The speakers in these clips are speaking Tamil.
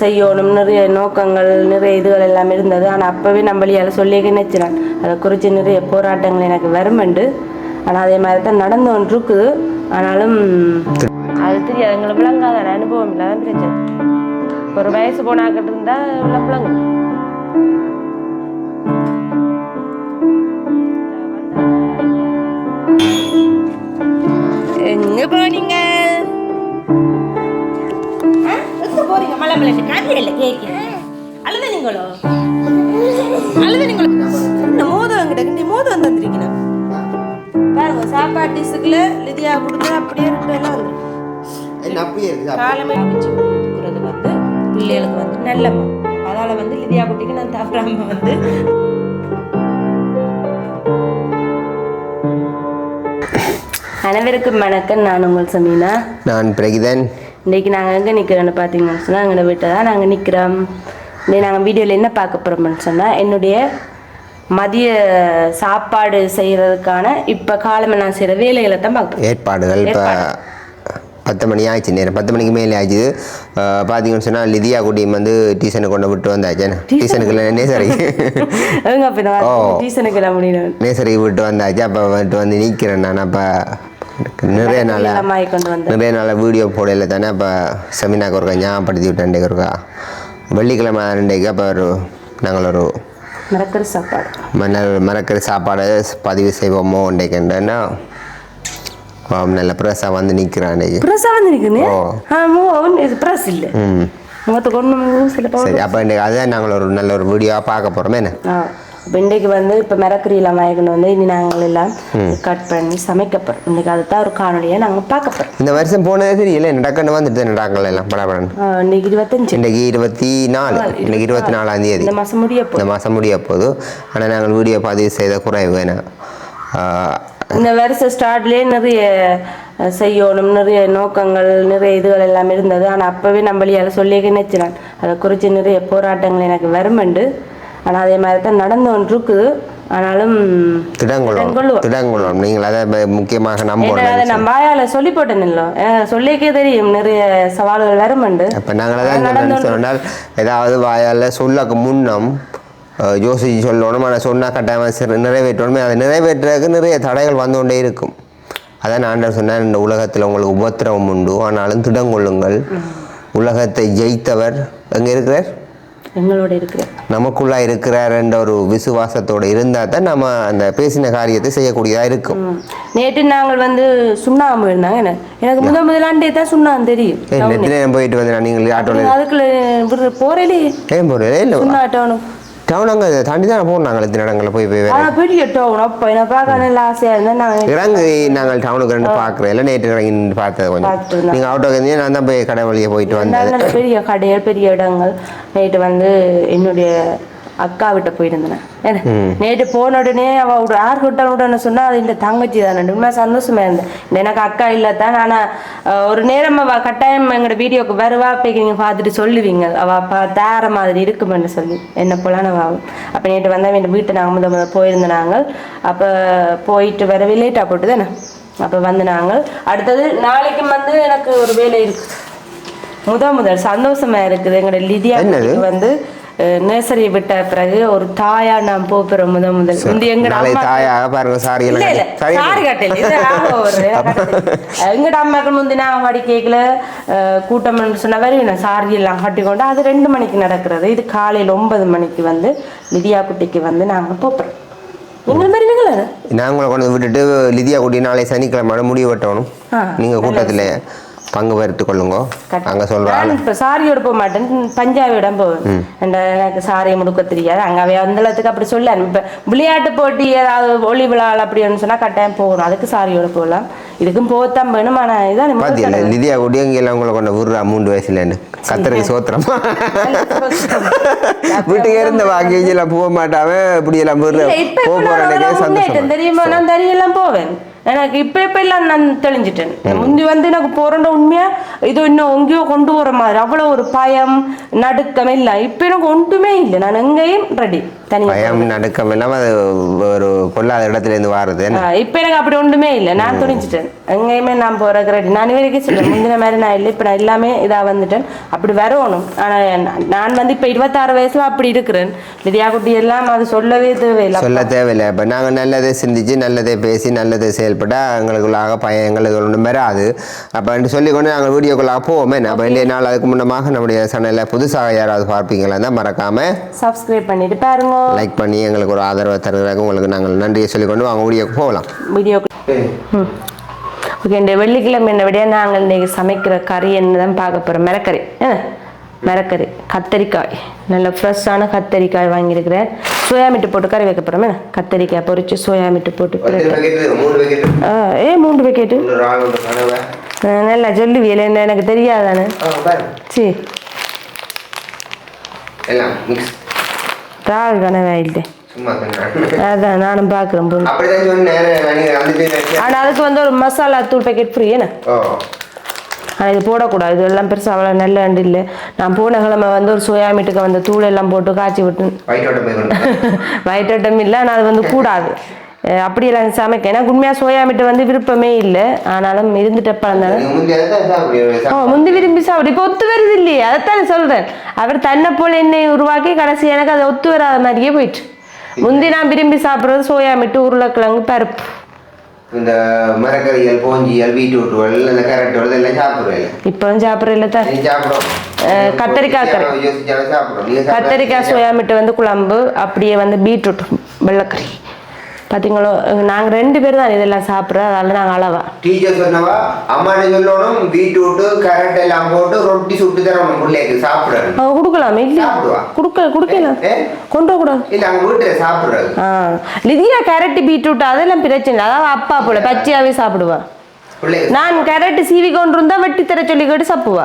செய்யணும். நிறைய நோக்கங்கள் நிறைய இதுகள் எல்லாம் இருந்தது. ஆனால் அப்போவே நம்மளியால் சொல்லி நினைச்சினான். அதை குறித்து நிறைய போராட்டங்கள் எனக்கு வருமெண்டு. ஆனால் அதே மாதிரி தான் நடந்து ஒன்று இருக்குது ஆனாலும் அது தெரியாது. எங்களை விளங்காத அனுபவம் இல்லை. அதான் பிரச்சனை. ஒரு வயசு போனாக்கிட்டு இருந்தால் உள்ள விளங்கும். எங்க போனீங்க? போறீங்க மலை மலை இல்ல கேக்கு. அழுத நீங்களோ? அழுத நீங்களோ? இந்த மோதம் கிட்ட நீ மோதம் தந்திருக்கணும் பாருங்க சாப்பாடு டிஷ்ஷுக்குள்ள லிதியா கொடுத்து அப்படியே ரெண்டு எல்லாம் காலமே கொடுக்குறது வந்து பிள்ளைகளுக்கு வந்து நல்லம்மா அதால வந்து லிதியா குட்டிக்கு நான் தவறாம வந்து. அனைவருக்கும் வணக்கம். நான் உங்கள் சமீனா. நான் பிரகிதன். இன்னைக்கு நாங்கள் எங்கே நிற்கிறோன்னு பார்த்தீங்கன்னு சொன்னால் எங்களோட வீட்டை தான் நாங்கள் நிற்கிறோம் இன்னைக்கு நாங்கள் வீடியோவில் என்ன பார்க்க போகிறோம்னு சொன்னால் என்னுடைய மதிய சாப்பாடு செய்கிறதுக்கான இப்போ காலமே நான் செய்கிற வேலைகளை தான் பார்க்க. ஏற்பாடுகள் இப்போ பத்து மணி ஆயிடுச்சு நேரம் பத்து மணிக்கு மேலே ஆயிடுச்சு. பார்த்தீங்கன்னு சொன்னால் லிதியா குட்டியும் வந்து டியூஷனுக்கு கொண்டு விட்டு வந்தாச்சு. டியூஷனுக்கு இல்லை நேசரி ஓ. முடியணும். நேசரி விட்டு வந்தாச்சு அப்போ வந்துட்டு வந்து நிற்கிறேன் நான் அப்போ நிறைய நாள் நிறைய நாள் வீடியோ போடல தானே அப்போ செமினாக்கு ஒருக்கா ஞாபகப்படுத்தி விட்டேன் ஒருக்கா. வெள்ளிக்கிழமை ரெண்டைக்கு அப்போ ஒரு நாங்கள் ஒரு மறக்கிற சாப்பாடு. மன்னர் மறக்கிற சாப்பாடு பதிவு செய்வோமோ இன்றைக்குன்றேன்னா நல்ல ப்ரெஸ்ஸாக வந்து நிற்கிறான் பிரசா வந்து இது பிரஸ் இல்லை. ம். முகத்தை கொண்டு சில பவுடர் சரி அப்போ இன்றைக்கி அதுதான் நாங்கள் ஒரு நல்ல ஒரு வீடியோவாக பார்க்க போகிறோமே என்ன? இன்றைக்கு வந்து இப்போ மிரக்கறியெல்லாம் வாங்கிக்கணும் வந்து இனி நாங்கள் எல்லாம் கட் பண்ணி சமைக்க போகிறோம் இன்றைக்கி அதுதான் ஒரு காணொலியை நாங்கள் பார்க்க போகிறோம் இந்த வருஷம் போனதே தெரியல. நடக்கன்னு வந்துட்டு நடக்கல எல்லாம். படப்படன்னு இன்றைக்கி இருபத்தஞ்சு. இன்றைக்கி இருபத்தி நாலு இன்றைக்கி இருபத்தி நாலாம் தேதி. இந்த மாதம் முடிய இந்த மாதம் முடிய போகுது. ஆனால் நாங்கள் வீடியோ பதிவு செய்த குறைவு ஏன்னா இந்த வருஷம் ஸ்டார்ட்லேயே நிறைய செய்யணும். நிறைய நோக்கங்கள் நிறைய இதுகள் எல்லாம் இருந்தது. ஆனால் அப்போவே நம்மளியால் சொல்லி நினைச்சினான். அதை குறித்து நிறைய போராட்டங்கள் எனக்கு வருமெண்டு. ஆனால் அதே மாதிரி தான் நடந்து ஒன்று இருக்குது ஆனாலும் திடங்குளம் நீங்கள் அதை முக்கியமாக நம்பணும் அதை நான் வாயால சொல்லி போட்டேன் இல்லை சொல்லிக்கே தெரியும். நிறைய சவால்கள் வருமெண்டு அப்போ நாங்கள் தான் சொன்னால் ஏதாவது வாயால் சொல்லக்கு முன்னம் யோசிச்சு சொல்லணும். ஆனால் சொன்னால் கட்டாயமாக நிறைவேற்றணும். அதை நிறைவேற்றுறதுக்கு நிறைய தடைகள் வந்து கொண்டே இருக்கும். அதான் ஆண்டவர் சொன்னார் இந்த உலகத்தில் உங்களுக்கு உபத்திரவம் உண்டு. ஆனாலும் திடங்கொள்ளுங்கள். உலகத்தை ஜெயித்தவர் எங்கே இருக்கிறார்? எங்களோட இருக்கிற. நமக்குள்ளா இருக்கிறார் என்ற ஒரு விசுவாசத்தோடு இருந்தால் தான் நம்ம அந்த பேசின காரியத்தை செய்யக்கூடியதாக இருக்கும். நேற்று நாங்கள் வந்து சுண்ணாம்பு இருந்தாங்க என்ன? எனக்கு முதல் முதலாண்டே தான் சுண்ணாம்பு தெரியும். போயிட்டு வந்தேன் நீங்கள் ஆட்டோவில் அதுக்குள்ள போறேலே. ஏன் போகிறேன் இல்லை. சுண்ணா டவுனு டவுன் அங்கே தாண்டி தான் போகணும் நாங்கள் எத்தனை இடங்களில் போய் போய் வேற. ஆனா பெரிய டவுன். அப்ப என்ன பார்க்க நல்ல ஆசையா இருந்தா நாங்க இறங்கு நாங்கள் டவுனுக்கு ரெண்டு பார்க்குறோம். இல்லை நேற்று இறங்கி பார்த்தது கொஞ்சம். நீங்கள் ஆட்டோக்கு இருந்தீங்க நான் தான் போய் கடை வழியே போயிட்டு வந்தேன் பெரிய கடைகள் பெரிய இடங்கள். நேற்று வந்து என்னுடைய அக்கா விட்ட போயிருந்தேன்? நேற்று போன உடனே அவ ஒரு யார் கிட்ட உடனே சொன்னா அது இந்த தங்கச்சி தானே. உண்மை சந்தோஷமா இருந்தேன். எனக்கு அக்கா இல்லை தான் ஆனா ஒரு நேரம் அவ கட்டாயம் எங்களோட வீடியோக்கு வருவா போய் நீங்க பார்த்துட்டு சொல்லுவீங்க. அவ தார மாதிரி இருக்குமென்னு சொல்லி என்ன போலான அப்ப நேற்று வந்தா என் வீட்டை நாங்கள் முத முத போயிருந்தோம் நாங்கள். அப்ப போயிட்டு வரவே லேட்டாக போட்டு தானே. அப்ப வந்து நாங்கள். அடுத்தது நாளைக்கும் வந்து எனக்கு ஒரு வேலை இருக்கு. முதல் முதல் சந்தோஷமா இருக்குது. எங்களோட லிதியா வந்து நர்சரி விட்ட பிறகு ஒரு தாயா நான் போகிறோம் முதல். முதல் இந்த எங்கட அம்மா தாயாக பாருங்க சாரி இல்ல இல்ல சாரி கட்டல இது. எங்கட அம்மாக்கு முந்தின படி கேட்கல கூட்டம் சொன்ன வரையும் சாரி எல்லாம் கட்டிக்கொண்டு அது ரெண்டு மணிக்கு நடக்கிறது. இது காலையில ஒன்பது மணிக்கு வந்து லிதியா குட்டிக்கு வந்து நீங்களா நான் உங்களை கொண்டு வந்து விட்டுட்டு லிதியா குட்டி நாளை சனிக்கிழமை முடிவு வெட்டணும் நீங்கள் கூட்டத்தில். பங்கு பெற்றுக் கொள்ளுங்க. அங்கே சொல்கிறாங்க நான் இப்ப சாரியோட போக மாட்டேன். பஞ்சாபியிடம் போவேன். அந்த எனக்கு சாரி முடுக்க தெரியாது. அங்க அவைய அந்தளத்துக்கு அப்படி சொல்ல இப்ப விளையாட்டு போட்டி ஏதாவது ஒளி விழாவில் அப்படின்னு சொன்னா கட்டாயம் போகணும். அதுக்கு சாரியோட போகலாம். இதுக்கும் போகத்தான் வேணும். ஆனா இதான் குட்டி அங்கே எல்லாம் உங்களை கொண்டு விடுறா மூன்று வயசுலேன்னு கத்தருக்கு சோத்திரமா. வீட்டுக்கு இருந்த வாக்கியெல்லாம் போக மாட்டாவே இப்படி எல்லாம் போக முன்னேற்றம் தெரியுமா? நான் தனியெல்லாம் போவேன். எனக்கு இப்ப இப்ப எல்லாம் நான் தெளிஞ்சிட்டேன் முந்தி வந்து எனக்கு போறேன் உண்மையா இது இன்னும் எங்கேயோ கொண்டு போற மாதிரி அவ்வளவு ஒரு பயம் நடுக்கம் இல்லை. இப்ப எனக்கு ஒன்றுமே இல்லை. நான் எங்கேயும் ரெடி பயம் நடுக்கம் எல்லாம் அது ஒரு கொள்ளாத இடத்துல இருந்து வாருது? இப்போ எனக்கு அப்படி ஒன்றுமே இல்லை. நான் துணிச்சிட்டேன் எங்கேயுமே நான் போகிறக்கு ரெடி நான் வரைக்கும் சொல்றேன் முந்தின மாதிரி நான் இல்லை. இப்போ நான் எல்லாமே இதாக வந்துட்டேன். அப்படி வரணும். ஆனால் நான் வந்து இப்போ இருபத்தாறு வயசுல அப்படி இருக்கிறேன். லிதியா குட்டி எல்லாம் அது சொல்லவே தேவையில்லை. சொல்ல தேவையில்லை. இப்போ நாங்கள் நல்லதே சிந்திச்சு நல்லதே பேசி நல்லதே செயல்பட்டால் எங்களுக்குள்ளாக பயம் எங்களுக்கு ஒன்றும் வராது. அப்போ சொல்லிக்கொண்டு நாங்கள் வீடியோக்குள்ளாக போவோமே. அப்போ இல்லைய நாள் அதுக்கு முன்னமாக நம்முடைய சேனலில் புதுசாக யாராவது பார்ப்பீங்களா? தான் மறக்காமல் சப்ஸ்கிரைப் பண்ணிட்டு பாருங்க. லைக் பண்ணி எங்களுக்கு ஒரு ஆதரவை தருவதற்கு உங்களுக்கு நாங்கள் நன்றியை சொல்லிக்கொண்டு அவங்க வீடியோக்கு போகலாம். வீடியோ ஓகே இந்த வெள்ளிக்கிழமை என்ன விட நாங்கள் இன்னைக்கு சமைக்கிற கறி என்ன தான் பார்க்க போகிறோம் மிரக்கறி என்ன? மிரக்கறி கத்தரிக்காய். நல்ல ஃப்ரெஷ்ஷான கத்தரிக்காய் வாங்கியிருக்கிறேன். சோயா மீட்டு போட்டு கறி வைக்க போகிறோம் கத்தரிக்காய் பொரிச்சு சோயா மீட்டு போட்டு ஏ மூன்று பேக்கெட்டு நல்லா சொல்லுவியல என்ன எனக்கு தெரியாதானே? சி. எல்லாம் மிக்ஸ் ரால் கனவே இல்லை சும்மா சொன்னேன் அதான் நானும் பார்க்குறேன் ஆனால் அதுக்கு வந்து ஒரு மசாலா தூள் பேக்கெட் ஃப்ரீ என்ன? ஆனால் இது போடக்கூடாது. இது எல்லாம் பெருசாக அவ்வளோ நல்ல அண்டு இல்லை. நான் போன கிழமை வந்து ஒரு சோயா மீட்டுக்கு வந்து தூள் எல்லாம் போட்டு காய்ச்சி விட்டு வயிற்றட்டம் இல்லை ஆனால் அது வந்து கூடாது. அப்படியெல்லாம் சமைக்க எனக்கு உண்மையாக சோயா மீட்டு வந்து விருப்பமே இல்லை. ஆனாலும் இருந்துட்ட சாப்பிடுவீங்க ஓ முந்தி விரும்பி சாப்பிடு. இப்போ ஒத்து வருது இல்லையே? அதைத்தானே சொல்கிறேன் அவர் தன்னை போல் என்னை உருவாக்கி கடைசி எனக்கு அது ஒத்து வராத மாதிரியே போயிட்டு. முந்தி நான் விரும்பி சாப்பிட்றது சோயா மீட்டு உருளைக்கிழங்கு பருப்பு. இந்த மரக்கறிகள் போஞ்சியல் பீட்ரூட்டுகள் இந்த கேரட்டுகள் எல்லாம் சாப்பிடுவேன் இப்போ சாப்பிட்ற இல்லை தான் சாப்பிடும். கத்தரிக்காய் கறி. கத்தரிக்காய் சோயா மீட்டு வந்து குழம்பு அப்படியே வந்து பீட்ரூட் வெள்ளைக்கறி. பார்த்தீங்களோ நாங்கள் ரெண்டு பேர் தான் இதெல்லாம் சாப்பிட்றோம். அதனால நாங்கள் அளவா. டீச்சர் சொன்னவா அம்மா என்ன சொல்லணும் பீட்ரூட்டு கேரட் எல்லாம் போட்டு ரொட்டி சுட்டு தரணும் பிள்ளைக்கு சாப்பிடுறது அவங்க கொடுக்கலாமே? இல்லையா. கொடுக்க கொடுக்கலாம் கொண்டு வரக்கூடாது இல்ல அங்க வீட்டுல சாப்பிடுறது. ஆ. லிதியா கேரட் பீட்ரூட் அதெல்லாம் பிரச்சனை அதாவது அப்பா போல பச்சையாவே சாப்பிடுவா. நான் கேரட் சீவி கொண்டு இருந்தா வெட்டி தர சொல்லி கேட்டு சாப்பிடுவா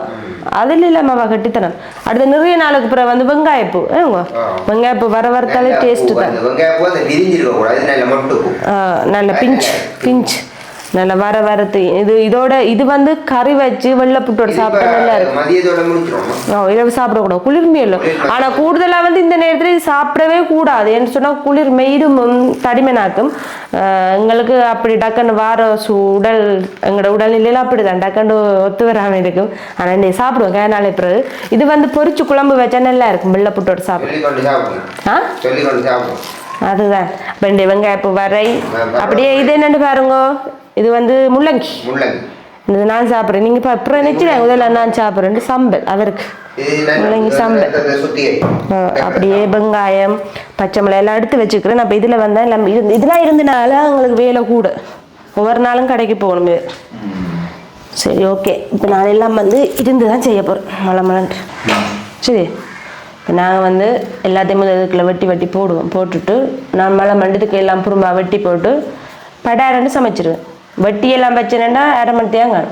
அதில் இல்லாம கட்டித்தரேன். அடுத்து நிறைய நாளுக்கு பிறகு வந்து வெங்காயப்பூ. ஏங்க. வெங்காயப்பூ வர வரத்தாலே டேஸ்ட் தான். நல்ல பிஞ்ச் பிஞ்ச். நல்ல வர வரத்து. இது இதோட இது வந்து கறி வச்சு வெள்ளை புட்டோட சாப்பிட்டா நல்லா இருக்கும். ஆ, இரவு சாப்பிடக்கூடாது குளிர் இல்லை ஆனால் கூடுதலாக வந்து இந்த நேரத்தில் இது சாப்பிடவே கூடாது. ஏன்னு சொன்னால் குளிர் மெய்டும் தடிமனாக்கும். எங்களுக்கு அப்படி டக்குன்னு வார உடல் எங்களோட உடல்நிலையில அப்படி தான் டக்குன்னு ஒத்து வராமல் இருக்கும். ஆனால் நீ சாப்பிடுவோம். கேனாலே பிறகு. இது வந்து பொரிச்சு குழம்பு வச்சா நல்லா இருக்கும். வெள்ளை புட்டோட சாப்பிடும் ஆ? அதுதான். வெண்டை வெங்காயப்பு வரை. அப்படியே இது என்னன்னு பாருங்க. இது வந்து முள்ளங்கி. முள்ளங்கி. இது நான் சாப்பிட்றேன். நீங்கள் இப்போ அப்புறம் நினச்சிடுறேன் முதல்ல நான் சாப்பிட்றேன் சம்பல் அவருக்கு. முள்ளங்கி அஹ் அப்படியே வெங்காயம் பச்சை மிளகாய் எல்லாம் எடுத்து வச்சுக்கிறேன். அப்போ இதில் வந்தால் எல்லாம் இருந்து இதெல்லாம் இருந்தனால உங்களுக்கு வேலை கூட. ஒவ்வொரு நாளும் கடைக்கு போகணும். சரி ஓகே. இப்போ நான் எல்லாம் வந்து இருந்து தான் செய்ய போகிறேன் மழை மலன்ட்டு சரி. இப்போ நாங்கள் வந்து எல்லாத்தையும் இதுக்குள்ள வெட்டி வெட்டி போடுவோம். போட்டுட்டு நான் மழை மண்டத்துக்கு எல்லாம் புறம்பா வெட்டி போட்டு படாரன்னு சமைச்சிருவேன். வெட்டி எல்லாம் வச்சேன்னா அரை மணி தேங்காய்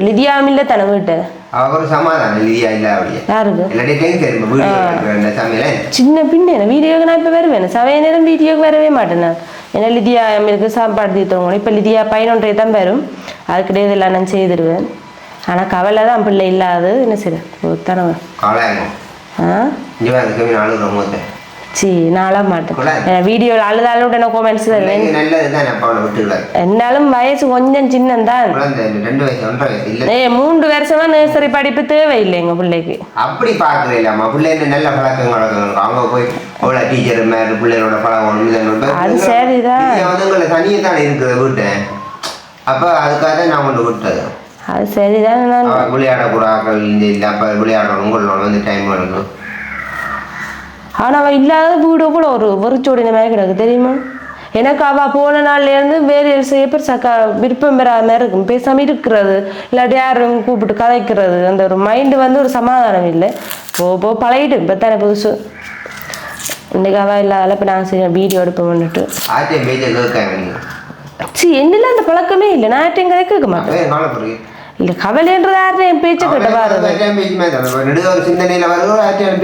லிதியாவும் இல்லை தானே வீட்டை அவர் சமாதானம் இல்லையா இல்ல அப்படியே யாருக்கு இல்லாட்டி எடுக்கிற இந்த சமையல சின்ன பின்ன என்ன வீடியோக்கு நான் இப்போ வருவேன் சமய நேரம் வீடியோக்கு வரவே மாட்டேன் நான் ஏன்னா லிதியா எங்களுக்கு சாப்பாடு தீர்த்தவங்க இப்போ லிதியா பதினொன்றரை தான் வரும் அதுக்கிட்டே இதெல்லாம் நான் செய்திருவேன் ஆனால் கவலை தான் பிள்ளை இல்லாது என்ன சரி தானே காலாயங்க ஆ இங்கே சி அழ மாட்டேன். வீடியோவில் அழுதாலும் உடனே கோமெண்ட்ஸ் என்னாலும் வயசு கொஞ்சம் சின்னந்தான் வயசு இல்லை. ஏ மூன்று வருஷமா நர்சரி படிப்பு தேவையில்லை எங்கள் பிள்ளைக்கு. அப்படி பார்க்கறது இல்லாம பிள்ளைங்க நல்ல பழக்கம் வழக்கம் அவங்க போய் அவ்வளோ டீச்சர் மேல பிள்ளைகளோட இதனோட அது சரிதான். உங்களை தனியே தானே இருக்குது வீட்டு. அப்போ அதுக்காக நான் கொண்டு விட்டது. அது சரிதான். விளையாடக்கூடாது இல்லை அப்போ விளையாடணும் வந்து டைம் வேணும் ஆனா அவ இல்லாத வீடு கூட ஒரு வெறிச்சோடின மாதிரி கிடக்கு தெரியுமா? எனக்கு அவ போன நாள்ல இருந்து வேலையில் செய்ய பெருசாக்கா விருப்பம் பெறாத மாதிரி இருக்கும். பேசாம இருக்கிறது இல்லாட்டி யாரும் கூப்பிட்டு கதைக்கிறது அந்த ஒரு மைண்டு வந்து ஒரு சமாதானம் இல்லை. போ போ பழகிட்டு இப்போ தானே புதுசு. இன்னைக்கு அவ இல்லாதால இப்போ நான் சரி வீடியோ கேட்க நீங்கள் சி என்னெல்லாம் அந்த பழக்கமே இல்லை. நான் யார்ட்டையும் கதை கேட்க மாட்டேன். இல்லை கவலைன்றது யார்ட்டையும் பேச்சை கிட்ட பாருங்க.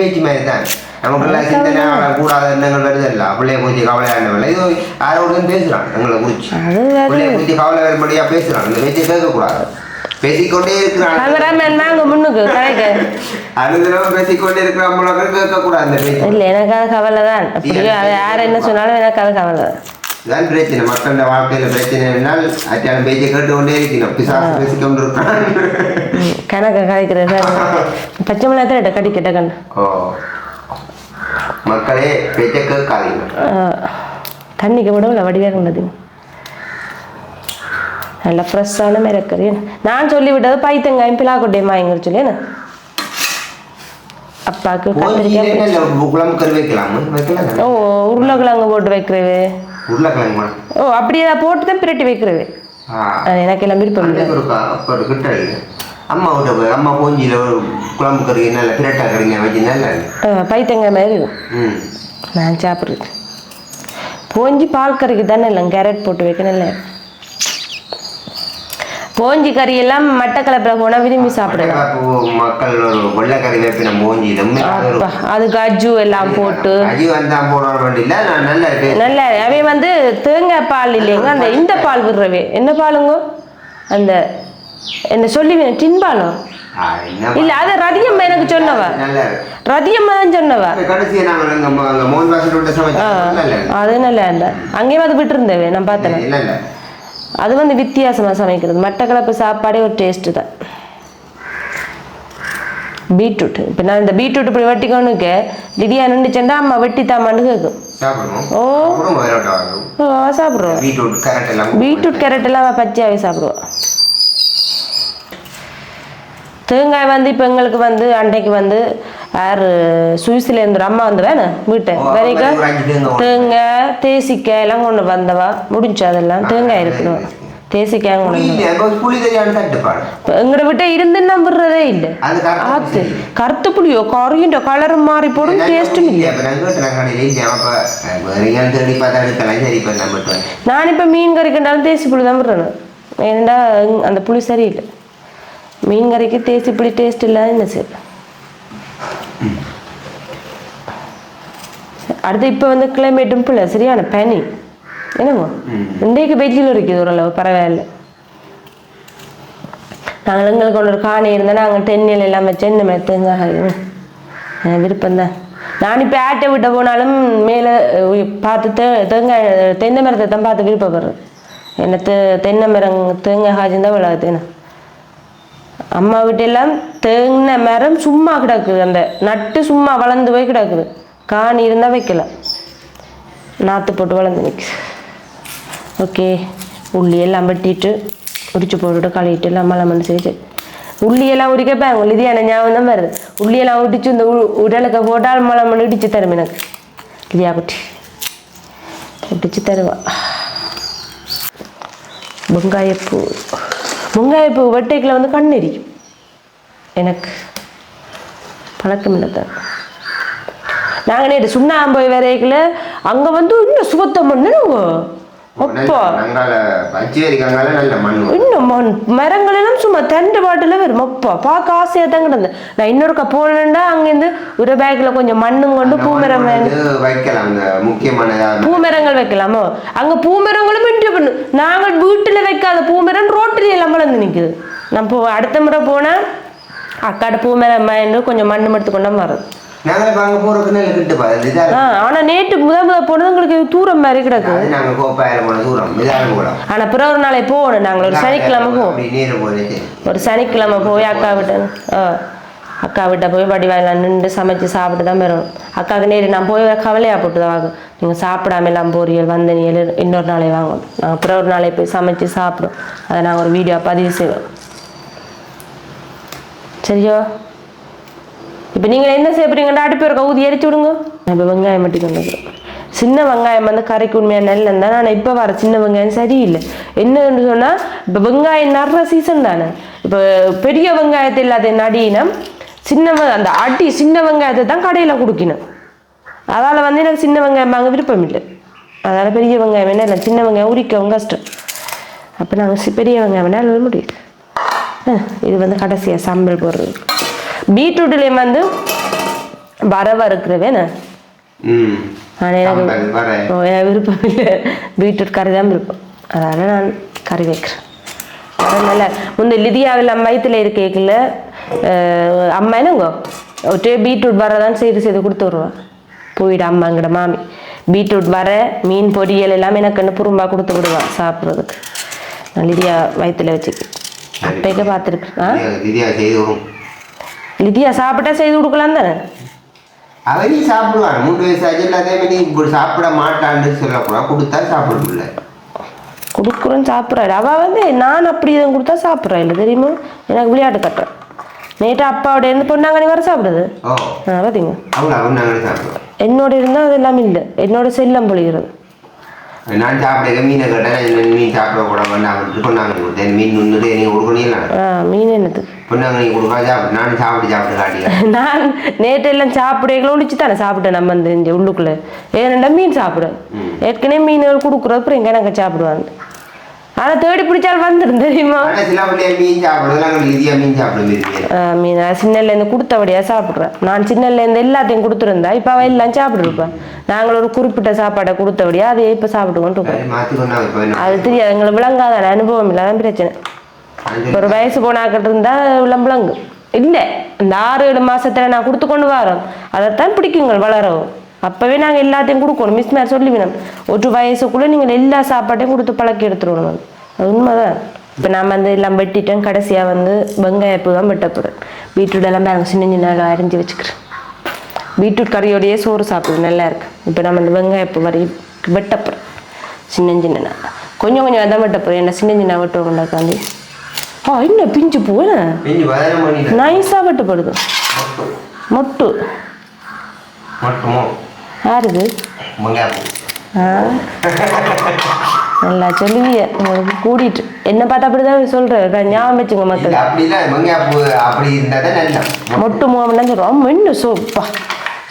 பேச்சு மாதிரி தான். நமக்குள்ள சிந்தனை கூடாத எண்ணங்கள் வருது இல்லை பிள்ளைய குறிச்சி கவலையான இது யாரோட பேசுறான் எங்களை வேற பிள்ளைய குறிச்சி கவலை வரும்படியா பேசுறான் இந்த பேச்சை கேட்கக்கூடாது பேசிக்கொண்டே இருக்கிறான் அனுதினமும் பேசிக்கொண்டே இருக்கிற நம்மளுக்கு கேட்கக்கூடாது அந்த பேச்சு இல்லை எனக்கு அது கவலை தான் யார் என்ன சொன்னாலும் எனக்கு அது கவலை தான் பிரச்சனை மக்களோட வாழ்க்கையில பிரச்சனை என்னால் அச்சான பேச்சை கேட்டு கொண்டே இருக்கணும் பிசாசு பேசிக்கொண்டு இருக்கான் கணக்கு கதைக்கிறது பச்சை மிளகாய் கடிக்கட்ட கண்ணு ஓ மக்களே பேச்சை கேட்காதீங்க. தண்ணிக்கு விடவில்லை வடிவாக உள்ளது. நல்ல ஃப்ரெஷ்ஷான மிரக்கறி. நான் சொல்லி விட்டது பைத்தங்காயும் பிலாக்கொட்டையும் வாங்கிற சொல்லி அப்பாவுக்கு கத்திரிக்காய் ஓ உருளைக்கிழங்கு போட்டு மேடம் ஓ அப்படி ஏதாவது போட்டு தான் பிரட்டி அது எனக்கு எல்லாம் விருப்பம் இல்லை. அம்மா விட்ட அம்மா போஞ்சியில் குழம்பு கறி நல்ல பிரட்டா கறிங்க வச்சு நல்லா மாதிரி. நான் சாப்பிட்றது. போஞ்சி பால் கறிக்கு தானே இல்லை கேரட் போட்டு வைக்க நல்லா இருக்கும். போஞ்சி கறி எல்லாம் மட்டக்களப்பில் போனால் விரும்பி சாப்பிடலாம். மக்கள் ஒரு வெள்ளைக்கறி வைப்பின அப்பா அதுக்கு அஜு எல்லாம் போட்டு. நல்ல அவை வந்து தேங்காய் பால் இல்லைங்க அந்த இந்த பால் விடுறவே. என்ன பாலுங்க? அந்த என்ன சொல்லி டின் பாலம் ஆ, என்ன இல்ல அது ரதியம்மா எனக்கு சொன்னவ? ரதியம்மா தான் சொன்னவ? விட்டு அது நல்லா இல்லை. அங்கேயும் அது விட்டுருந்தவே நான் பார்த்தேன். அது வந்து வித்தியாசமா சமைக்கிறது. மட்டக்களப்பு சாப்பாடே ஒரு டேஸ்ட் தான். பீட்ரூட் இப்போ நான் இந்த பீட்ரூட் இப்படி வெட்டிக்கணுக்கு லிதியா நின்றுச்சேன்டா அம்மா வெட்டித்தாமான்னு கேட்கும் சாப்பிடுவோம். ஓ. சாப்பிட்ருவோம் பீட்ரூட் கேரட் எல்லாம் பீட்ரூட் கேரட் எல்லாம் அவ பச்சையாவே சாப்பிடுவோம் தேங்காய் வந்து இப்போ எங்களுக்கு வந்து அன்றைக்கு வந்து யார் சுவிஸ்ல இருந்து ஒரு அம்மா வந்து வேணும் வீட்டை. வரைக்கும் தேங்காய் தேசிக்காய் எல்லாம் கொண்டு வந்தவா? முடிஞ்சு அதெல்லாம். தேங்காய் இருக்கணும் தேசிக்காய் எங்கட விட்ட இருந்து நம்புறதே இல்லை. ஆத்து. கருத்து புளியோ கறியுண்ட கலர் மாறி போடும் டேஸ்ட்டும் இல்லை. நான் இப்போ மீன் கறி கண்டாலும் தேசி புளி தான் விடுறேன். ஏன்னா அந்த புளி சரியில்லை. மீன் கறிக்கு தேசி புளி டேஸ்ட் இல்லாத என்ன சரி அடுத்து இப்போ வந்து கிளைமேட்டும் பிள்ளை சரியான பனி. என்னங்க? இன்றைக்கு வெயில் இருக்குது ஓரளவு பரவாயில்ல. நாங்கள் எங்களுக்கு ஒன்று ஒரு காணி இருந்தால் நாங்கள் டென்னில் எல்லாம் வச்சு என்ன மாதிரி தேங்காய் விருப்பம் நான் இப்போ ஆட்டை விட்ட போனாலும் மேலே பார்த்து தே தேங்காய் தென்னை மரத்தை தான் பார்த்து விருப்பப்படுறேன் என்ன தென்னை மரம் தேங்காய் காய்ச்சி தான் விழாது அம்மா வீட்டெல்லாம் தேங்கின மரம் சும்மா கிடக்குது. அந்த நட்டு சும்மா வளர்ந்து போய் கிடக்குது. காணி இருந்தால் வைக்கலாம் நாற்று போட்டு வளர்ந்து நிற்குது ஓகே. உள்ளியெல்லாம் வெட்டிட்டு உரிச்சு போட்டுட்டு கழுவிட்டு எல்லாம் மலை மண் உள்ளியெல்லாம் உள்ளியெல்லாம் உரிக்கப்பேன் இது என்ன ஞாபகம் தான் வருது. உள்ளியெல்லாம் உடிச்சு இந்த உ- உடலுக்கு போட்டால் மலை மண் இடிச்சு தரும் எனக்கு. இல்லையா குட்டி. இடிச்சு தருவா. வெங்காயப்பூ. வெங்காயப்பூ வெட்டைக்கில் வந்து கண் எரியும். எனக்கு பழக்கம் இல்லை நாங்கள் நேற்று சுண்ணாம்பு வரைக்கில் அங்கே வந்து இன்னும் சுத்தம் பண்ணுங்க இன்னும் மரங்கள் எல்லாம் சும்மா தண்டு பாட்டில் வரும். அப்பா பார்க்க ஆசையாக தான் கிடந்தது. நான் இன்னொருக்கா போனேன்டா அங்கேருந்து ஒரு பேக்கில் கொஞ்சம் மண்ணும் கொண்டு பூமரம் பூமரங்கள் வைக்கலாமோ? அங்க பூமரங்களும் இன்ட்ரி பண்ணு. நாங்கள் வீட்டுல வைக்காத பூமரம் ரோட்டில் எல்லாம் வளர்ந்து நிக்குது. நான் அடுத்த முறை போனா அக்காட்ட பூமரம் கொஞ்சம் மண்ணு எடுத்து கொண்டா வருது நாங்களே கிட்டு பாரு இதா ஆனா நேற்று முத முத போனது உங்களுக்கு தூரம் மாதிரி கிடக்கு. அது நாங்க கோப்பாயிரம் போன தூரம் இதான கூட ஆனா பிற ஒரு நாளை போகணும் நாங்கள் ஒரு சனிக்கிழமை போவோம். போயிடுச்சு ஒரு சனிக்கிழமை போய் அக்கா விட்ட அக்கா விட்ட போய் வடிவாயில் நின்று சமைச்சு சாப்பிட்டு தான் வரும் அக்காவுக்கு நேரு நான் போய் கவலையாக போட்டு தான் வாங்க நீங்கள் சாப்பிடாம எல்லாம் போறீர்கள் வந்த இன்னொரு நாளை வாங்கணும் நாங்கள் பிற ஒரு நாளை போய் சமைச்சு சாப்பிடும். அதை நாங்கள் ஒரு வீடியோ பதிவு செய்வோம் சரியோ? இப்போ நீங்கள் என்ன செய்ய போறீங்கன்னா அடுப்பு இருக்க? ஊதி எரிச்சு விடுங்க. இப்போ வெங்காயம் மட்டும் கொண்டு சின்ன வெங்காயம் வந்து கரைக்கு உண்மையாக நெல் இருந்தால் ஆனால் இப்போ வர சின்ன வெங்காயம் சரியில்லை. என்னன்னு சொன்னால் இப்போ வெங்காயம் நடுற சீசன் தானே. இப்போ பெரிய வெங்காயத்தை இல்லாத நடினா சின்ன அந்த அடி சின்ன வெங்காயத்தை தான் கடையில் கொடுக்கணும். அதால் வந்து எனக்கு சின்ன வெங்காயம் வாங்க விருப்பம் இல்லை. அதனால் பெரிய வெங்காயம் என்ன இல்லை? சின்ன வெங்காயம் உரிக்கவும் கஷ்டம். அப்போ நாங்கள் பெரிய வெங்காயம் வேணால் அழுவ முடியுது இது வந்து கடைசியாக சாம்பல் போடுறது. பீட்ரூட்லேயும் வந்து வரவா இருக்கிறவேண்ணே ம். ஆனால் எனக்கு விருப்பம் இல்லை பீட்ரூட் கறி தான் விருப்பம். அதனால் நான் கறி வைக்கிறேன். அதனால முந்தைய லிதியாவில் நம்ம வயிற்றுல இருக்கேக்கில் அம்மா என்னங்கோ? ஒற்றே பீட்ரூட் வரதான் செய்து செய்து கொடுத்து வருவா. போயிடு அம்மாங்கிற மாமி. பீட்ரூட் வர மீன் பொரியல் எல்லாம் எனக்கு புறம்பா கொடுத்து விடுவா சாப்பிட்றதுக்கு. நான் லிதியா வயிற்றுல வச்சு அப்பைக்க பார்த்துருக்கேன் லிதியா சாப்பிட்டா செய்து கொடுக்கலாம் தானே? அவன் நீ சாப்பிடுவான் மூணு வயசு ஆச்சு எல்லாத்தையுமே நீ இப்படி சாப்பிட மாட்டான்னு சொல்லக்கூடாது கொடுத்தா சாப்பிட முடியல. கொடுக்குறோன்னு சாப்பிட்றாரு அவள் வந்து நான் அப்படி இதை கொடுத்தா சாப்பிட்றா இல்லை தெரியுமா? எனக்கு விளையாட்டு கட்டுறேன் நேற்று அப்பாவோட இருந்து பொண்ணாங்கனி வர சாப்பிடுது. ஆ பார்த்தீங்க என்னோட இருந்தால் அது எல்லாமே இல்லை. என்னோட செல்லம் பொழிகிறது. நான் சாப்பிட மீனை கேட்டேன் மீன் சாப்பிட கூட வேண்டாம் பொண்ணாங்கனி கொடுத்தேன். மீன் நிறைய நீ கொடுக்கணும் மீன் என்னது? பொண்ணாங்கனி கொடுக்கா சாப்பிட்டு நானும் சாப்பிட்டு சாப்பிட்டு காட்டிக்கிறேன். நான் நேற்று எல்லாம் சாப்பிடுறீங்களோ ஒழிச்சு தானே சாப்பிட்டேன் நம்ம இந்த உள்ளுக்குள்ளே. ஏனெண்டா மீன் சாப்பிடும். ஏற்கனவே மீன்கள் கொடுக்குறது அப்புறம் எங்கே நாங்கள் சாப்பிடுவாங்க ஆனால் தேடி பிடிச்சால் வந்துடும் தெரியுமா? மீன் நான் சின்னலேருந்து கொடுத்தபடியாக சாப்பிட்றேன். நான் சின்னலேருந்து எல்லாத்தையும் கொடுத்துருந்தா இப்போ அவள் எல்லாம் சாப்பிட்ருப்பேன் நாங்கள் ஒரு குறிப்பிட்ட சாப்பாடை கொடுத்தபடியா அதை இப்போ சாப்பிட்டு கொண்டு இருக்கோம். மாற்றி கொண்டாங்க இப்போ என்ன அது தெரியாது. எங்களுக்கு விளங்காத அனுபவம் இல்லாத பிரச்சனை. ஒரு வயசு போனாக்கிட்டு இருந்தா இவ்வளவு விளங்கு இல்லை. இந்த ஆறு ஏழு மாசத்துல நான் கொடுத்து கொண்டு வரோம். அதைத்தான் பிடிக்குங்கள் வளரவும். அப்பவே நாங்க எல்லாத்தையும் கொடுக்கணும். மிஸ் மேர் சொல்லிவினோம் ஒரு வயசுக்குள்ள நீங்கள் எல்லா சாப்பாட்டையும் கொடுத்து பழக்கி எடுத்துருவோம் அது உண்மைதான். இப்போ நம்ம அந்த எல்லாம் வெட்டிட்டோம். கடைசியா வந்து வெங்காயப்பு தான் வெட்டப்படுறேன் பீட்ரூட் எல்லாம் பாருங்க சின்ன சின்ன அரிஞ்சு வச்சுக்கிறேன் பீட்ரூட் கறியோடையே சோறு சாப்பிடுது. நல்லா இருக்கு. இப்போ நம்ம இந்த வெங்காயப்பு வரி வெட்டப்படுறோம் சின்ன சின்ன கொஞ்சம் கொஞ்சம் தான் வெட்டப்படுறோம் என்ன சின்ன சின்ன வெட்டுவோம்டாக்காண்டி ஆ என்ன பிஞ்சு பூ நைஸாக வெட்டப்படுது. மொட்டு. மட்டுமோ? யாருது? நல்லா உங்களுக்கு கூடிட்டு. என்ன பார்த்தா அப்படிதான் சொல்கிறேன் ஞாபகம் வச்சுங்க மக்கள் தான் மொட்டு மூவம்லாம் சொல்கிறோம் மின்னு சோப்பா?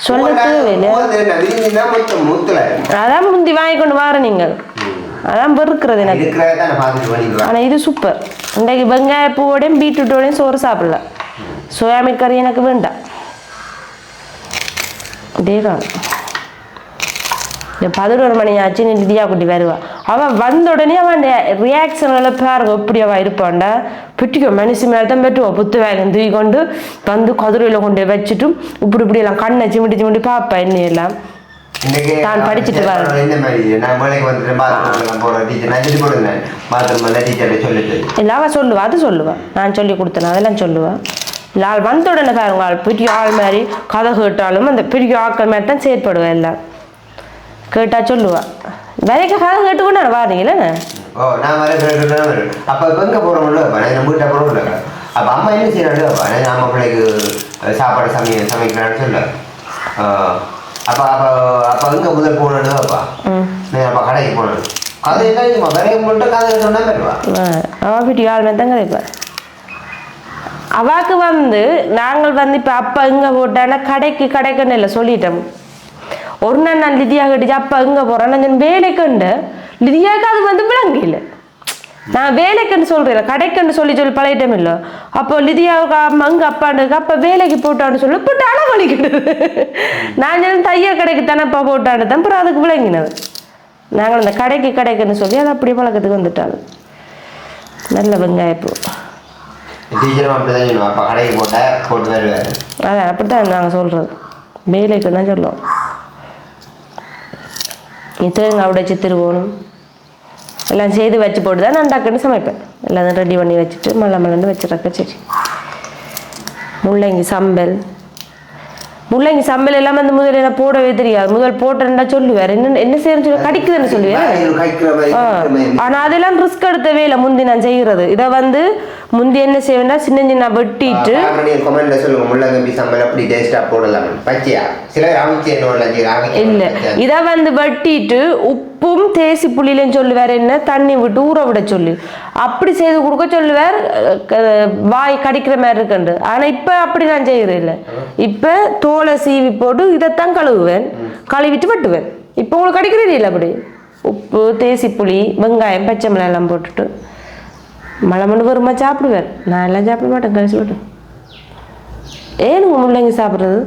சொல்ல தேவையில்லை விரிஞ்சுனா மட்டும் மூத்துல. அதான் முந்தி வாங்கி கொண்டு வார நீங்கள். அதான் வெறுக்கிறது எனக்கு. தான் ஆனால் இது சூப்பர். இன்றைக்கு வெங்காய பூவோடையும் பீட்ரூட்டோடையும் சோறு சாப்பிடலாம் சோயாமி கறி எனக்கு வேண்டாம். இதேதான் இந்த பதினோரு மணி ஆச்சு நீ லிதியா குட்டி வருவா. அவன் வந்த உடனே அவன் ரியாக்ஷன்களை பாருங்க எப்படி அவன் இருப்பான்டா பிட்டிக்கோ மனுஷி மேலே தான் பெற்றுவோம் புத்து வேகம் தூக்கி கொண்டு வந்து கதிரையில் கொண்டு போய் வச்சுட்டு இப்படி இப்படி எல்லாம் கண்ணை சிமிட்டி சிமிட்டி பார்ப்பா என்ன எல்லாம். தான் படிச்சுட்டு எல்லாம் அவள் சொல்லுவா அது சொல்லுவா. நான் சொல்லி கொடுத்தேன் அதெல்லாம் சொல்லுவா. ஆள் வந்த உடனே பாருங்க ஆள் பெரிய ஆள் மாதிரி கதை கேட்டாலும் அந்த பெரிய ஆட்கள் மாதிரி தான் செயற்படுவா எல்லாம். கேட்டா சொல்லுவா வேலைக்கு கதை கேட்டுக்கொண்டு வாரீங்களே ஓ நான் வர அப்போ இப்போ எங்கே போகிறோம்ல நான் நம்ம வீட்டை போகிறோம்ல அப்போ அம்மா என்ன செய்யறாங்க நான் நம்ம பிள்ளைக்கு சாப்பாடு சமைய சமைக்கிறான்னு சொல்ல அப்போ அப்போ அப்போ எங்கே முதல் போனது அப்பா நான் அப்போ கடைக்கு போனேன் கதை என்ன விரைய மட்டும் கதை சொன்னா வருவா பெரிய ஆள் மாதிரி தான் கதைப்பேன் அவாக்கு வந்து நாங்கள் வந்து இப்போ அப்பா எங்கே போட்டான்னா கடைக்கு கடைக்குன்னு இல்லை சொல்லிட்டோம் ஒரு நாள் நான் லிதியா கட்டிச்சு அப்பா எங்கே போகிறேன் நான் வேலைக்குண்டு. லிதியாவுக்கு அது வந்து விளங்கல நான் வேலைக்குன்னு சொல்கிறேன் கடைக்குன்னு சொல்லி சொல்லி பழகிட்டோம் இல்லை. அப்போ லிதியாவுக்கு அம்மா அங்கே அப்பாண்டுக்கு அப்போ வேலைக்கு போட்டான்னு சொல்லி போட்டு அளவழிக்கிடுது நான் சொல்லி தையல் கடைக்கு தானேப்பா போட்டான்னு. தான் அப்புறம் அதுக்கு விளங்கினது. நாங்கள் அந்த கடைக்கு கடைக்குன்னு சொல்லி அது அப்படியே பழக்கத்துக்கு வந்துட்டாங்க. நல்ல வெங்காயப்பூ டீச்சரும் அப்படி தான் சொல்லுவா. அப்போ கடைக்கு போட்டால் போட்டு வருவார் அதான் அப்படி தான் நாங்கள் சொல்கிறது வேலைக்கு தான் சொல்லுவோம். நீ தேங்காய் வச்சு திருவோணும் எல்லாம் செய்து வச்சு போட்டு தான் நான் டக்குன்னு சமைப்பேன் எல்லாத்தையும் ரெடி பண்ணி வச்சுட்டு மல்ல மல்லன்னு வச்சுருக்க சரி முள்ளங்கி சம்பல் முள்ளங்கி சம்பல் எல்லாம் வந்து முதல்ல என்ன போடவே தெரியாது. முதல் போட்டேன்னா சொல்லுவார் என்ன என்ன செய்யணும்னு சொல்லி கடிக்குதுன்னு சொல்லுவேன். ஆனா அதெல்லாம் ரிஸ்க் எடுத்த வேலை முந்தி நான் செய்யறது. இதை வந்து முந்தி என்ன செய்வேன்னா சின்ன சின்ன வெட்டிட்டு கமெண்ட்ல சொல்லுங்க. முள்ளங்கம்பி சம்பல் அப்படி டேஸ்டா போடலாம். பச்சையா? சிலர் அவிச்சு என்ன இல்ல. இதை வந்து வெட்டிட்டு உப்பும் தேசி புளியிலும் சொல்லுவார் என்ன? தண்ணி விட்டு ஊற விட சொல்லி. அப்படி செய்து கொடுக்க சொல்லுவார் க- வாய் கடிக்கிற மாதிரி இருக்குண்டு ஆனால் இப்போ அப்படி நான் செய்கிறேன் இல்லை இப்போ தோலை சீவி போட்டு இதைத்தான் கழுவுவேன். கழுவிட்டு வெட்டுவேன். இப்போ உங்களுக்கு கடிக்கிறது இல்லை அப்படி? உப்பு தேசி புளி வெங்காயம் பச்சை மிளகாய் எல்லாம் போட்டுட்டு மழை மண்டு வருமா சாப்பிடுவேன். நான் எல்லாம் சாப்பிட மாட்டேன் கழிச்சு விட்டு ஏன் உங்கள் முள்ளங்கி சாப்பிட்றது?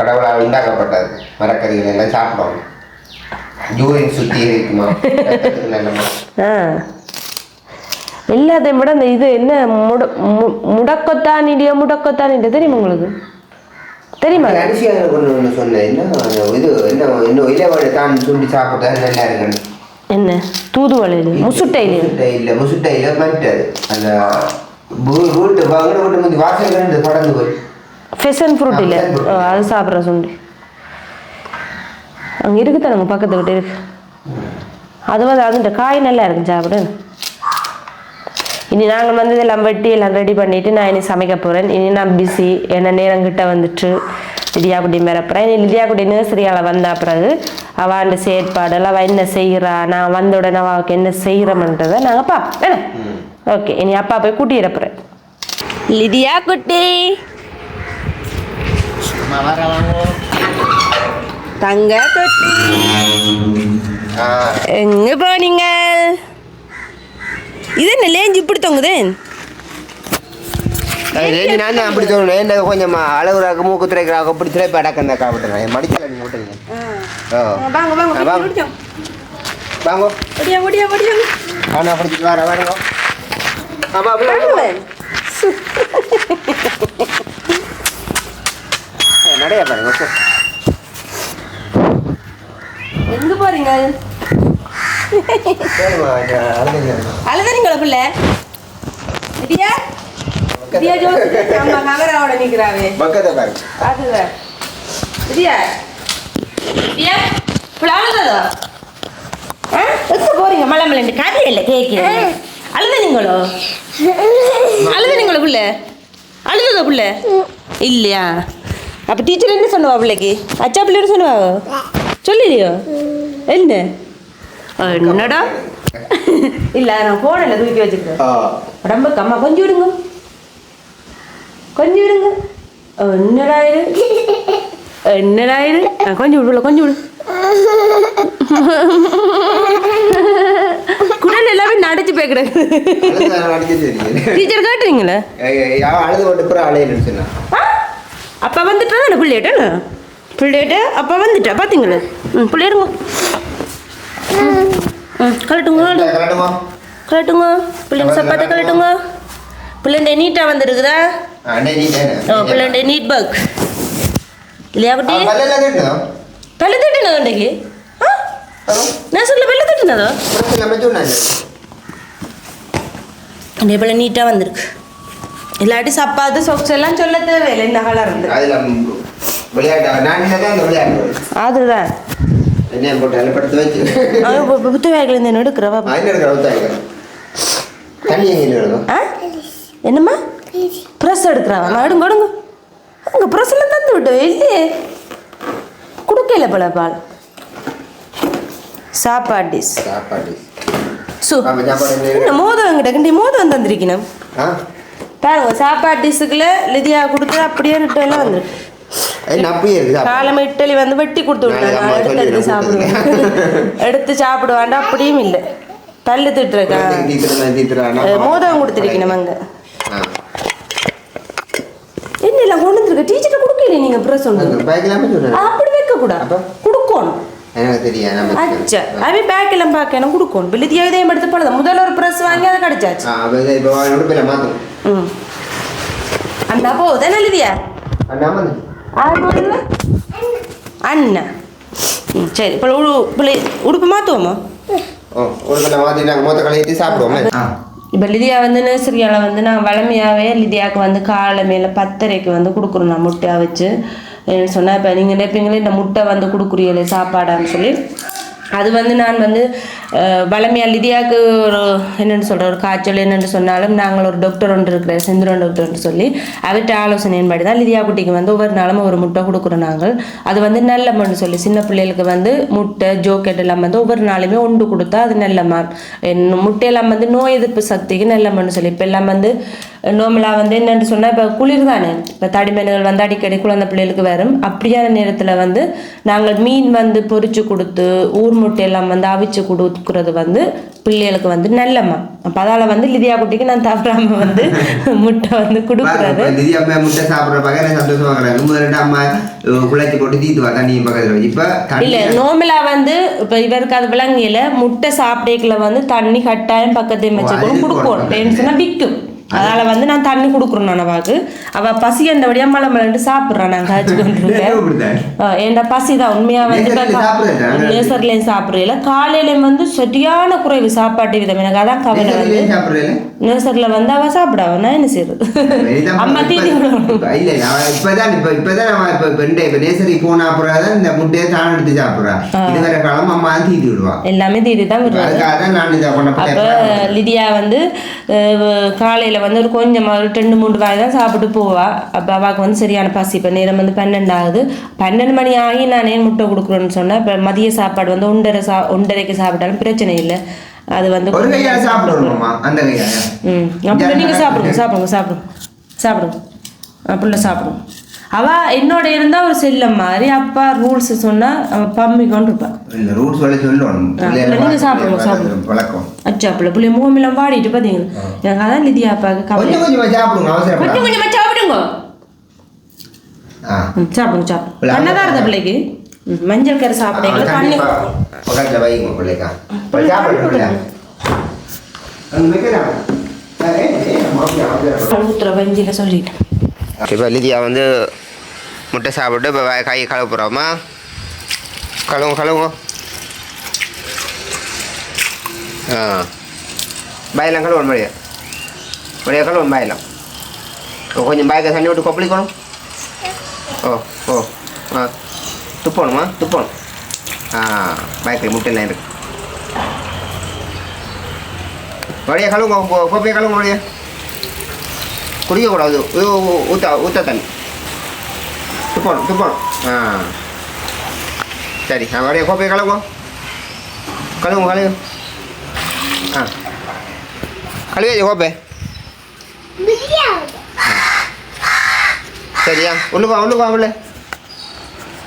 இல்லை கடவுளால் உண்டாக்கப்பட்டது. மரக்கறிகள் எல்லாம் சாப்பிடணும் யூரின் சுத்தி இருக்குமா? எல்லாத்தையும் விட இந்த இது என்ன முட மு- முடக்கத்தானிடியோ முடக்கத்தானிடியோ தெரியுமா உங்களுக்கு? தெரியுமா? அரிசியாக கொண்டு ஒன்று சொன்னேன். என்ன அந்த இது? என்ன இன்னும் இலைவழி தான் சுண்டி சாப்பிட்டா நல்லா இருக்குன்னு. என்ன? தூதுவளையில? முசுட்டையில முசுட்டையில் முசுட்டையில் பண்ணிட்டாரு அந்த வீட்டு வீட்டு முந்தி வாசல் படந்து போய். ஃபெசன் ஃப்ரூட் இல்லை. அது சாப்பிட்ற சுண்டி. அங்கே இருக்குது தானங்க பக்கத்து வீட்டு இருக்கு. அது வந்து அதுன்ற காய் நல்லா இருக்கு சாப்பிடு. இனி நாங்கள் வந்து இதெல்லாம் வெட்டி எல்லாம் ரெடி பண்ணிட்டு நான் இனி சமைக்க போகிறேன் இனி நான் பிஸி என்ன நேரம் கிட்ட வந்துட்டு லிதியாக்குட்டி மிரப்புறேன் இனி லிதியாக்குட்டி நர்சரியால் வந்த பிறகு அவள் செயற்பாடெல்லாம் அவள் என்ன செய்கிறா நான் வந்த உடனே அவளுக்கு என்ன செய்கிறோம்ன்றதை நாங்கள் பார்ப்போம். ஓகே இனி அப்பா போய் கூட்டி இறப்புறேன் லிதியா குட்டி. தங்க குட்டி ஆ. எங்க போனீங்க இது என்ன லேஞ்சு இப்படி தொங்குது? அது நான் அப்படி தோணும் என்ன கொஞ்சம் அழகுறாக்க மூக்கு துறைக்கிறாக்க அப்படி திரைப்பு அடக்கம் தான் காப்பிட்டுறேன் மடிக்கல நீங்கள் விட்டுருங்க ஓ. வாங்க வாங்க ஒடியா ஒடியா ஒடியா. அவனை பிடிச்சிட்டு வர ஆமாம் அப்படி நடைய பாருங்க சரி. எங்க போறீங்க. அழுதுறீங்களா பிள்ளை? இடியா இடியா ஜோசி அம்மா கவராவோட நிக்கிறாவே. பக்கத்தை பாருங்க. அதுதான் இடியா இடியா இப்படி அழுததோ? எங்க போறீங்க? மலை மலை கதை இல்லை கேட்கிறீங்க அழுதுனீங்களோ? அழுதுனீங்களோ பிள்ளை? அழுததோ பிள்ளை? இல்லையா? அப்போ டீச்சர் என்ன சொன்னவா பிள்ளைக்கு? அச்சா பிள்ளையோட சொன்னவா சொல்லிடியோ என்ன? என்னடா? இல்லை நான் ஃபோனில் தூக்கி வச்சுருக்கேன் ஆ. உடம்புக்கு அம்மா கொஞ்சம் விடுங்க. கொஞ்சம் விடுங்க. என்னடா இது? என்னடா இது? கொஞ்சம் விடுல கொஞ்சம் விடு. குடல் எல்லாமே நடிச்சு பேக்குறேன். டீச்சர் கேட்டுறீங்களே அழுது பிற அழையன்னு சொன்னான். அப்பா வந்துட்டா தானே பிள்ளையிட்ட? பிள்ளையிட்ட அப்பா வந்துட்டா பார்த்தீங்களே ம் பிள்ளைருங்க ம் கலட்டுங்க கலட்டுங்க. பிள்ளைங்க சப்பாத்தை கலட்டுங்க பிள்ளைண்ட நீட்டாக வந்துருக்குதா? ஓ பிள்ளைண்ட நீட் பக் இல்லையா குட்டி? பல்லு தட்டினதோ இன்றைக்கு நான் சொல்ல பல்லு தட்டினதோ? பிள்ளை நீட்டாக வந்திருக்கு. இல்லாட்டி சப்பாத்து சொக்ஸ் எல்லாம் சொல்ல தேவையில்லை. இந்த கலர் இருந்து விளையாட்டு அதுதான். என்ன போட்டு அதில் படுத்து வச்சு புத்து வேகிலேருந்து என்ன எடுக்கிறவா என்னம்மா? ப்ரெஸ் எடுக்கிறவா? நான் எடுங்க எடுங்க. அங்கே ப்ரெஸ்ஸில் தந்து விட்டு இல்லையே கொடுக்கல போல பால். சாப்பாடு சாப்பாடு சு மோதம் கிட்ட மோதம் தந்திருக்கணும். பாருங்க சாப்பாடு டிஷ்ஷுக்குள்ள லிதியா கொடுத்து அப்படியே நிட்டு எல்லாம் வந்துருக்கு. காலம் இட்டலி வந்து வெட்டி கொடுத்து அம்மா எடுத்து எடுத்து சாப்பிடுவேன் எடுத்து சாப்பிடுவாண்டா அப்படியும் இல்லை. தீத்துறேன் தீத்துறானா மோதகம் கொடுத்துருக்கணும் அங்கே. என்ன எல்லாம் கொண்டு வந்துருக்க? டீச்சர்கிட்ட கொடுக்கல நீங்க பேக்கெல்லாமே சொன்னேன் அப்படி வைக்க கூடாது அப்போ? கொடுக்கணும். அச்சா அவன் பேக் எல்லாம் இதையும் எடுத்து போடுது முதல்ல ஒரு ப்ரெஸ் வாங்கி அதை கடிச்சாச்சு ஆ அப்போ அண்ணா சரி இப்போ உடு பிள்ளை உடுப்பு மாற்றுவோமா இப்போ லிதியா வந்து நர்சரியால் வந்து நான் வளமையாகவே லிதியாவுக்கு வந்து காலை மேலே பத்தரைக்கு வந்து கொடுக்குறோம் நான் முட்டையா வச்சு சொன்னால் இப்போ நீங்கள் நினைப்பீங்களே இந்த முட்டை வந்து கொடுக்குறீங்களே சாப்பாடான்னு சொல்லி. அது வந்து நான் வந்து அஹ், லிதியாவுக்கு ஒரு என்னென்னு சொல்கிற ஒரு காய்ச்சல் என்னென்னு சொன்னாலும் நாங்கள் ஒரு டாக்டர் ஒன்று இருக்கிற செந்திரன் டாக்டர்னு சொல்லி அவர்கிட்ட ஆலோசனையின்படி தான் லிதியா குட்டிக்கு வந்து ஒவ்வொரு நாளும் ஒரு முட்டை கொடுக்குறோம் நாங்கள். அது வந்து நல்ல சொல்லி சின்ன பிள்ளைகளுக்கு வந்து முட்டை ஜோக்கெட் எல்லாம் வந்து ஒவ்வொரு நாளுமே உண்டு கொடுத்தா அது நல்ல முட்டையெல்லாம் வந்து நோய் எதிர்ப்பு சக்திக்கு நல்ல சொல்லி இப்போ எல்லாம் வந்து நார்மலாக வந்து என்னென்னு சொன்னால் இப்போ குளிர் தானே இப்போ தடிமேனுகள் வந்து அடிக்கடி குழந்தை பிள்ளைகளுக்கு வரும். அப்படியான நேரத்தில் வந்து நாங்கள் மீன் வந்து பொரிச்சு கொடுத்து ஊர் முட்டை எல்லாம் வந்து அவிச்சு கொடுக்குறது வந்து பிள்ளைகளுக்கு வந்து நல்லம்மா. அப்போ அதால் வந்து லிதியா குட்டிக்கு நான் தவறாம வந்து முட்டை வந்து கொடுக்குறது. அம்மா முட்டை சாப்பிட்ற பக்கம் சந்தோஷமா கிடக்கு முதல்ல அம்மா குழைச்சி போட்டு தீத்து வா தண்ணி பக்கத்துல இப்ப இல்ல நார்மலா வந்து இப்ப இவருக்கு அது விளங்கியில முட்டை சாப்பிடக்கல வந்து தண்ணி கட்டாயம் பக்கத்தையும் வச்சுக்கணும் கொடுக்கணும். ஏன்னு சொன்னா விற்கும் அதனால வந்து நான் தண்ணி கொடுக்குறேன் நான் அவாக்கு அவ பசி என்றபடியா மலை மலண்டு சாப்பிட்றான் நான் காய்ச்சி. என் பசி தான்? உண்மையா வந்து? நேசர்லேயும் சாப்பிடல காலையிலயும் வந்து சரியான குறைவு சாப்பாட்டு விதம். எனக்கு அதான் கவலை வந்து. நேசர்ல வந்து அவ சாப்பிடாவ நான் என்ன செய்யறது அம்மா தீட்டி இல்ல இப்பதான் இப்ப இப்பதான் இப்ப நேசரி போன அப்புறம் இந்த முட்டையை தான் எடுத்து சாப்பிடுறா. இதுவரை காலம் அம்மா தீட்டி விடுவா. எல்லாமே தீட்டி தான் தான் நான் இதை லிதியா வந்து அஹ், காலையில வந்து ஒரு கொஞ்சமாக ஒரு ரெண்டு மூணு வாய் தான் சாப்பிட்டு போவா. அப்போ அவாக்கு வந்து சரியான பசி. இப்போ நேரம் வந்து பன்னெண்டு ஆகுது பன்னெண்டு மணி ஆகி நான் ஏன் முட்டை கொடுக்குறேன்னு சொன்னேன் இப்போ மதிய சாப்பாடு வந்து ஒன்றரை சா ஒன்றரைக்கு சாப்பிட்டாலும் பிரச்சனை இல்லை. அது வந்து ம். அப்படி நீங்கள் சாப்பிடுங்க சாப்பிடுங்க சாப்பிடுங்க. சாப்பிடுங்க. அப்படில சாப்பிடுங்க. அவ என்னோட இருந்தா ஒரு செல்லம் மாதிரி அப்பா ரூல்ஸ் சொன்னா அவ பம்மி கொண்டு இருப்பா இந்த ரூல்ஸ் வரை சொல்லணும் பிள்ளைகளை நீங்க சாப்பிடுங்க, வளர்த்து சாப்பிடுங்க. பழக்கம். அச்சா பிள்ளை பிள்ளை முகமெல்லாம் வாடிட்டு பார்த்தீங்களா எனக்கு அதான் லிதியா அப்பாவுக்கு கொஞ்சம் கொஞ்சமா சாப்பிடுங்க கொஞ்சம் கொஞ்சமா சாப்பிடுங்க. சாப்பிடுங்க சாப்பிடுங்க. பண்ணதான் இருந்த பிள்ளைக்கு. மஞ்சள் கரை சாப்பிடுங்க தண்ணி பக்கத்துல வைங்க பிள்ளைக்கா. போய் சாப்பிடு பிள்ளை. ஊத்துற சொல்லிட்டேன். இப்போ லிதியா வந்து முட்டை சாப்பிட்டு இப்போ கை கழுவ போகிறோமா கழுவுங்க கழுவுங்க. ஆ. பாயெல்லாம் கழுவணும் மழையா. மழையா கழுவணும் பாயெல்லாம். ஓ, கொஞ்சம் பாய்க்க தண்ணி விட்டு கொப்பளிக்கணும். ஓ ஓ. ஆ. துப்பணுமா? துப்பணும். ஆ பாய்க்கில் முட்டையெல்லாம் இருக்கு. மழையா கழுவுங்க கொ- கோப்பையை கழுவுங்க மழையா. குடிக்கக்கூடாது ஊ- ஊ- ஊத்த தண்ணி. துப்பணும் துப்பணும் ஆ. சரி நான் வரைய கோப்பையை கலக்கும் கழுவுங்க கழுவு ஆ. கழுவியாச்சு கோப்பை? சரியா? உள்ளுக்கோ உள்ளுக்கோ உள்ள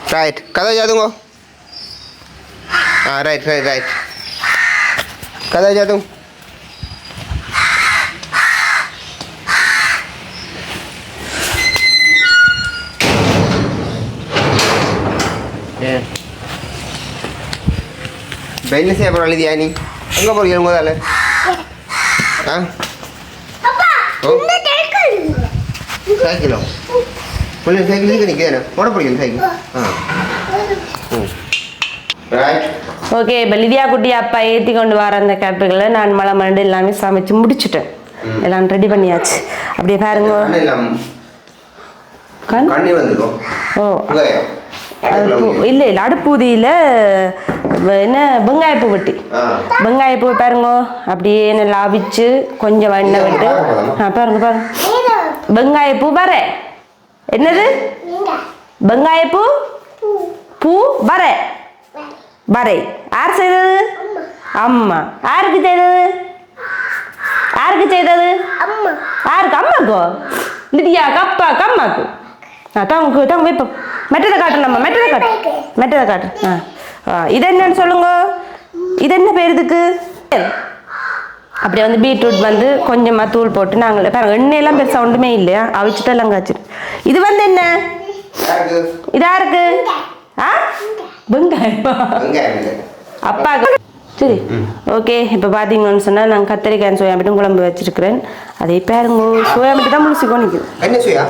ரைட் கதை ஜாதுங்கோ ஆ ரைட் ரைட் ரைட் கதை ஜாதுங்க என்ன செய்ய போகிற எழுதியா நீ எங்கே போகிறீங்க முதல்ல ஆ சைக்கிளோ சைக்கிள் நிற்கிறேன் சைக்கிள் ஆ ம் ரைட் ஓகே இப்போ லிதியா குட்டி அப்பா ஏற்றி கொண்டு வர அந்த கேட்டுகளை நான் மலை மண்டு எல்லாமே சமைச்சு முடிச்சிட்டேன் எல்லாம் ரெடி பண்ணியாச்சு அப்படியே பாருங்க ஓ இல்லை இல்லை அடுப்பூதியில் என்ன வெங்காயப்பூ வெட்டி. வெங்காயப்பூ பாருங்க அப்படியே நல்லா அவிச்சு கொஞ்சம் எண்ணெய் விட்டு. ஆ பாருங்க பாருங்க. வெங்காயப்பூ வர. என்னது? வெங்காயப்பூ? பூ. வர. வரை. யார் செய்தது? அம்மா. யாருக்கு செய்தது? யாருக்கு செய்தது? யாருக்கு? அம்மாக்கோ. லிதியா கப்பா கம்மாக்கு. ஆ தாங்க தாங்க வைப்போம். மெட்டதை காட்டு நம்ம மெட்டதை காட்டு. மெட்டதை காட்டு. ஆ. இது என்னன்னு சொல்லுங்க. இது என்ன பேர் இதுக்கு? அப்படியே வந்து பீட்ரூட் வந்து கொஞ்சமாக தூள் போட்டு நாங்கள் பாருங்க எண்ணெயெல்லாம் பெருசாக ஒன்றுமே இல்லையா? அவிச்சுட்டு எல்லாம் காய்ச்சிரு. இது வந்து என்ன? இது யாருக்கு? ஆ? வெங்காயமா? அப்பாக்கு. சரி ஓகே. இப்போ பார்த்தீங்கன்னு சொன்னால் நான் கத்திரிக்காய் சோயா மட்டும் குழம்பு வச்சிருக்கிறேன். அதை பாருங்க சோயா மட்டும் தான் முழுசி நிற்குது என்ன சுயா?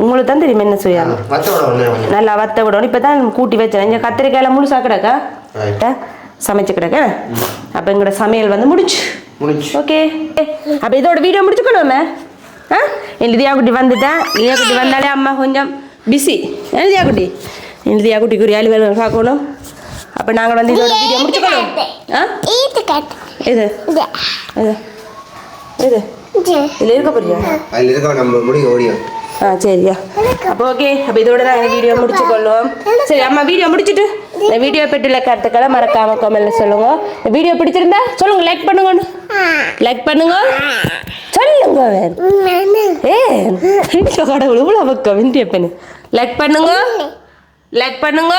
உங்களுக்கு தான் தெரியும் என்ன சோயா மற்றோட ஒன்று கொஞ்சம் நல்லா வத்த விடணும் இப்போ தான் கூட்டி வச்சேன். இங்கே கத்திரிக்காயில முழுசா கிடக்கா? சமைச்சு கிடக்க? அப்போ எங்களோட சமையல் வந்து முடிச்சு ஓகே. அப்போ இதோட வீடியோ முடிச்சுக்கணுமே ஆ லிதியா குட்டி வந்துட்டேன் லிதியா குட்டி வந்தாலே அம்மா கொஞ்சம் பிஸி லிதியா குட்டி லிதியா குட்டிக்கு ஒரு ஏழு வேலை பார்க்கணும். அப்போ நாங்கள் வந்து இதோட வீடியோ முடிச்சுக்கணும். ஆ? இது இது இது இதில் இருக்க போறியா? அதில் இருக்க நம்ம முடி ஓடியும் ஆ சரியா அப்போ ஓகே அப்போ இதோட நாங்கள் வீடியோ முடிச்சுக்கொள்வோம் சரி அம்மா வீடியோ முடிச்சுட்டு இந்த வீடியோ பெற்றுள்ள கருத்துக்களை மறக்காம கமெண்ட்ல சொல்லுங்க இந்த வீடியோ பிடிச்சிருந்தா சொல்லுங்க லைக் பண்ணுங்க லைக் பண்ணுங்க சொல்லுங்க ஏ கடவுள் இவ்வளோ பக்கம் வெந்திய பெண்ணு லைக் பண்ணுங்க லைக் பண்ணுங்க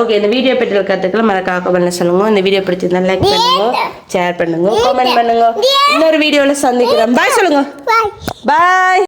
ஓகே இந்த வீடியோ பற்றி கற்றுக்கலாம் மறக்காம கமெண்ட்ல சொல்லுங்க இந்த வீடியோ பிடிச்சிருந்தா லைக் பண்ணுங்க ஷேர் பண்ணுங்க கமெண்ட் பண்ணுங்க இன்னொரு வீடியோவில் சந்திக்கிறேன் பாய் சொல்லுங்க பாய்